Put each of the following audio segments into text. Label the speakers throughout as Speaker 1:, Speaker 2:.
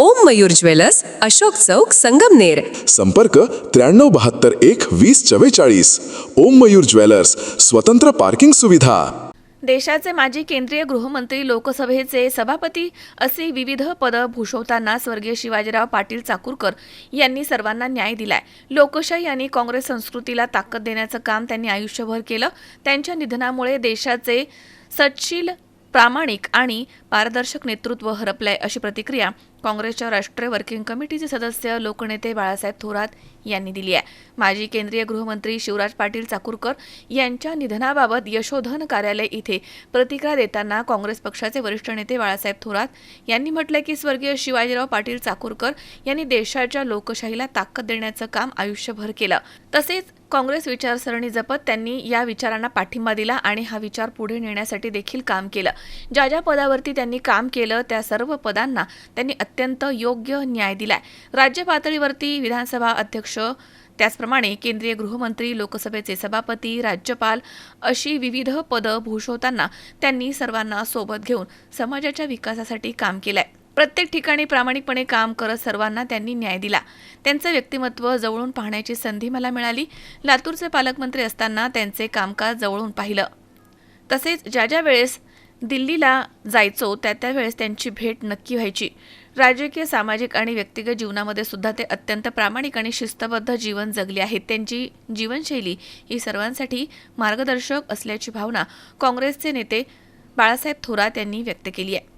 Speaker 1: ओम Mayur jewellers Ashok Chowk Sangamner
Speaker 2: संपर्क त्र्याण्णव बहात्तर एक वीस चव्वेचाळीस. ओम मयूर ज्वेलर्स स्वतंत्र पार्किंग सुविधा.
Speaker 3: देशाचे माजी केंद्रीय गृहमंत्री लोकसभेचे सभापती असे विविध पदं भूषवताना स्वर्गीय शिवाजीराव पाटील चाकूरकर यांनी सर्वांना न्याय दिलाय. लोकशाही आणि काँग्रेस संस्कृतीला ताकद देण्याचं काम त्यांनी आयुष्यभर केलं. त्यांच्या निधनामुळे देशाचे सच्शील प्रामाणिक आणि पारदर्शक नेतृत्व हरपलंय अशी प्रतिक्रिया काँग्रेसच्या राष्ट्रीय वर्किंग कमिटीचे सदस्य लोकनेते बाळासाहेब थोरात यांनी दिली आहे. माजी केंद्रीय गृहमंत्री शिवराज पाटील चाकूरकर यांच्या निधनाबाबत यशोधन कार्यालय इथे प्रतिक्रिया देताना काँग्रेस पक्षाचे वरिष्ठ नेते बाळासाहेब थोरात यांनी म्हटलंय की स्वर्गीय शिवाजीराव पाटील चाकूरकर यांनी देशाच्या लोकशाहीला ताकद देण्याचं काम आयुष्यभर केलं. तसेच काँग्रेस विचारसरणी जपत त्यांनी या विचारांना पाठिंबा दिला आणि हा विचार पुढे नेण्यासाठी देखील काम केलं. ज्या ज्या पदावरती त्यांनी काम केलं त्या सर्व पदांना त्यांनी अत्यंत योग्य न्याय दिलाय. राज्य पातळीवरती विधानसभा अध्यक्ष त्याचप्रमाणे केंद्रीय गृहमंत्री लोकसभेचे सभापती राज्यपाल अशी विविध पदं भूषवताना त्यांनी सर्वांना सोबत घेऊन समाजाच्या विकासासाठी काम केलंय. प्रत्येक ठिकाणी प्रामाणिकपणे काम करत सर्वांना त्यांनी न्याय दिला. त्यांचं व्यक्तिमत्व जवळून पाहण्याची संधी मला मिळाली. लातूरचे पालकमंत्री असताना त्यांचे कामकाज जवळून पाहिलं. तसेच ज्या ज्या वेळेस दिल्लीला जायचो त्या त्यावेळेस त्यांची भेट नक्की व्हायची. राजकीय सामाजिक आणि व्यक्तिगत जीवनामध्ये सुद्धा ते अत्यंत प्रामाणिक आणि शिस्तबद्ध जीवन जगले आहेत. त्यांची जीवनशैली ही सर्वांसाठी मार्गदर्शक असल्याची भावना काँग्रेसचे नेते बाळासाहेब थोरात यांनी व्यक्त केली आहे.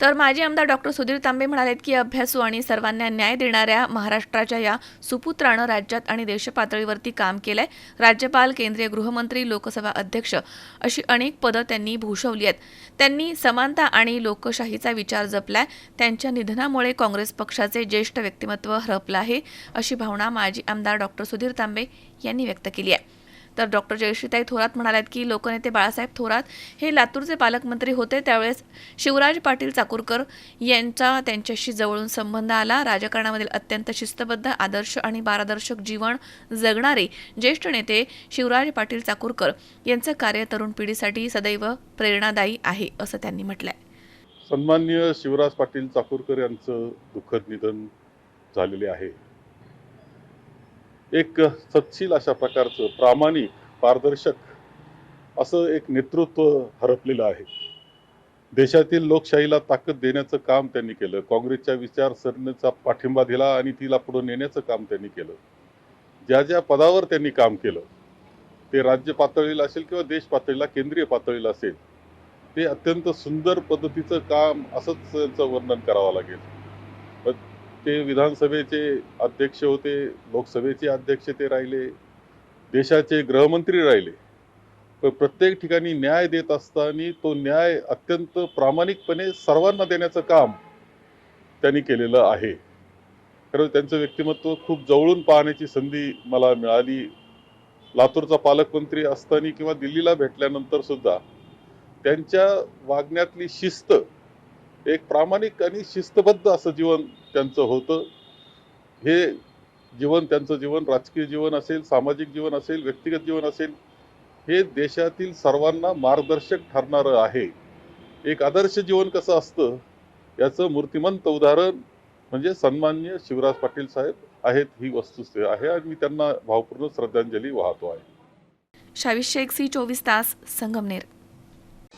Speaker 3: तर माजी आमदार डॉक्टर सुधीर तांबे म्हणालेत की अभ्यासू आणि सर्वांना न्याय देणाऱ्या महाराष्ट्राच्या या सुपुत्रानं राज्यात आणि देशपातळीवरती काम केलंय. राज्यपाल केंद्रीय गृहमंत्री लोकसभा अध्यक्ष अशी अनेक पदं त्यांनी भूषवली आहेत. त्यांनी समानता आणि लोकशाहीचा विचार जपलाय. त्यांच्या निधनामुळे काँग्रेस पक्षाचे ज्येष्ठ व्यक्तिमत्व हरपलं आहे अशी भावना माजी आमदार डॉक्टर सुधीर तांबे यांनी व्यक्त केली आहे. तर डॉक्टर जयश्रीताई थोरात म्हणाल्यात की लोकनेते बाळासाहेब थोरात हे लातूरचे पालकमंत्री होते. त्यावेळेस शिवराज पाटील चाकूरकर यांचा त्यांच्याशी जवळून संबंध आला. राजकारणामधील अत्यंत शिस्तबद्ध आदर्श आणि पारदर्शक जीवन जगणारे ज्येष्ठ नेते शिवराज पाटील चाकूरकर यांचं कार्य तरुण पिढीसाठी सदैव प्रेरणादायी आहे असं त्यांनी म्हटलंय.
Speaker 4: सन्मान्य शिवराज पाटील चाकूरकर यांचं दुःखद निधन झालेले आहे. एक सत्शील अशा प्रकारचं प्रामाणिक पारदर्शक असं एक नेतृत्व हरपलेलं आहे. देशातील लोकशाहीला ताकद देण्याचं काम त्यांनी केलं. काँग्रेसच्या विचारसरणीचा पाठिंबा दिला आणि तिला पुढे नेण्याचं काम त्यांनी केलं. ज्या ज्या पदावर त्यांनी काम केलं ते राज्य पातळीला असेल किंवा देश पातळीला केंद्रीय पातळीला असेल ते अत्यंत सुंदर पद्धतीचं काम असंच त्यांचं वर्णन करावं लागेल. ते विधानसभेचे अध्यक्ष होते लोकसभेचे अध्यक्ष ते राहिले देशाचे गृहमंत्री राहिले. पण प्रत्येक ठिकाणी न्याय देत असताना तो न्याय अत्यंत प्रामाणिकपणे सर्वांना देण्याचं काम त्यांनी केलेलं आहे. खरं त्यांचं व्यक्तिमत्व खूप जवळून पाहण्याची संधी मला मिळाली. लातूरचा पालकमंत्री असताना किंवा दिल्लीला भेटल्यानंतर सुद्धा त्यांच्या वागण्यातली शिस्त एक प्रामाणिक आणि शिस्तबद्ध असं जीवन त्यांचं होतं. हे जीवन त्यांचं जीवन राजकीय जीवन असेल सामाजिक जीवन असेल व्यक्तिगत जीवन असेल हे देशातील सर्वांना मार्गदर्शक ठरणारं आहे. एक आदर्श जीवन कसं असतं याचं मूर्तिमंत उदाहरण म्हणजे सन्मान्य शिवराज पाटील साहेब आहेत ही वस्तुस्थिती आहे आणि मी त्यांना भावपूर्ण श्रद्धांजली वाहतो आहे.
Speaker 3: शावीस शेख सी चोवीस तास Sangamner.